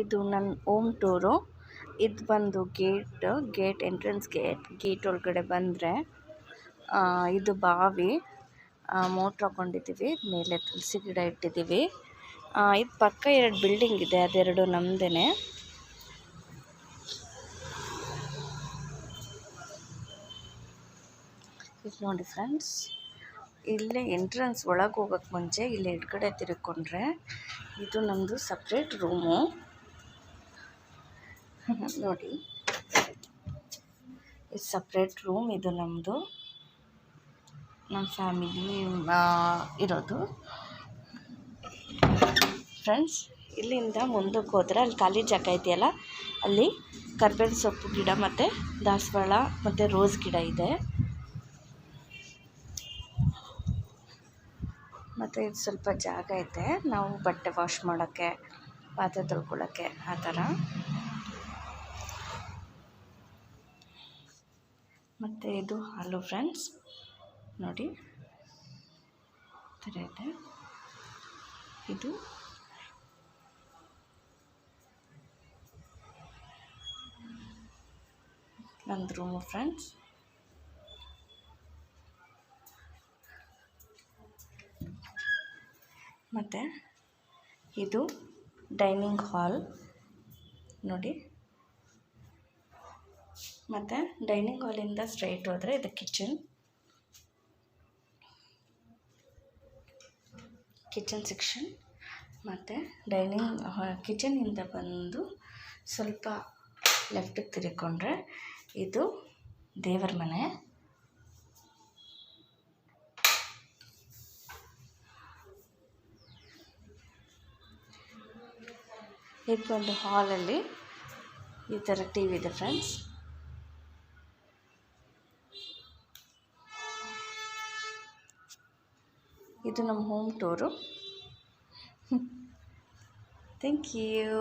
ಇದು ನನ್ನ ohm tour. ಇದು ಬಂದು gate gate entrance gate gate ಒಳಗಡೆ ಬಂದರೆ ಇದು ಬಾವಿ. ಮೋಟ್ರ್ ಹಾಕೊಂಡಿದ್ದೀವಿ ಮೇಲೆ ತುಳಸಿ ಗಿಡ ಇಟ್ಟಿದ್ದೀವಿ. ಇದು ಪಕ್ಕ ಎರಡು ಬಿಲ್ಡಿಂಗ್ ಇದೆ, ಅದೆರಡು ನಮ್ಮದೇ ಇದು ನೋಡಿ ಫ್ರೆಂಡ್ಸ್. ಇಲ್ಲೇ ಎಂಟ್ರೆನ್ಸ್ ಒಳಗೆ ಹೋಗೋಕ್ಕೆ ಮುಂಚೆ ಇಲ್ಲಿ ಎಡಗಡೆ ತಿರುಕೊಂಡ್ರೆ ಇದು ನಮ್ಮದು ಸಪ್ರೇಟ್ ರೂಮು ನೋಡಿ. ಇದು ಸಪ್ರೇಟ್ ರೂಮ್ ಇದು ನಮ್ಮದು ನಮ್ಮ ಫ್ಯಾಮಿಲಿ ಇರೋದು. ಫ್ರೆಂಡ್ಸ್ ಇಲ್ಲಿಂದ ಮುಂದಕ್ಕೆ ಹೋದರೆ ಅಲ್ಲಿ ಖಾಲಿ ಜಾಗ ಇದೆಯಲ್ಲ, ಅಲ್ಲಿ ಕರ್ಬೇವಿನ ಸೊಪ್ಪು ಗಿಡ ಮತ್ತು ದಾಸವಾಳ ಮತ್ತು ರೋಸ್ ಗಿಡ ಇದೆ. ಮತ್ತು ಇದು ಸ್ವಲ್ಪ ಜಾಗ ಇದೆ ನಾವು ಬಟ್ಟೆ ವಾಶ್ ಮಾಡೋಕ್ಕೆ, ಪಾತ್ರೆ ತೊಳ್ಕೊಳ್ಳೋಕ್ಕೆ ಆ ಥರ. ಮತ್ತು ಇದು ಹಾಲು ಫ್ರೆಂಡ್ಸ್. ನೋಡಿ ಥರ ಇದೆ. ಇದು ನಂದು ರೂಮು ಫ್ರೆಂಡ್ಸ್ ಮತ್ತು ಇದು ಡೈನಿಂಗ್ ಹಾಲ್. ನೋಡಿ. ಮತ್ತು ಡೈನಿಂಗ್ ಹಾಲಿಂದ ಸ್ಟ್ರೈಟ್ ಹೋದರೆ ಇದು ಕಿಚನ್. Kitchen section. ಮತ್ತು ಡೈನಿಂಗ್ ಕಿಚನಿಂದ ಬಂದು ಸ್ವಲ್ಪ ಲೆಫ್ಟಿಗೆ ತಿರುಗಿಕೊಂಡ್ರೆ ಇದು ದೇವರ ಮನೆ. ಇದು ಒಂದು ಹಾಲಲ್ಲಿ ಈ ಥರ ಟಿ ವಿ ಇದೆ ಫ್ರೆಂಡ್ಸ್ ಇದು ನಮ್ಮ ಹೋಮ್ ಟೂರು ಥ್ಯಾಂಕ್ ಯು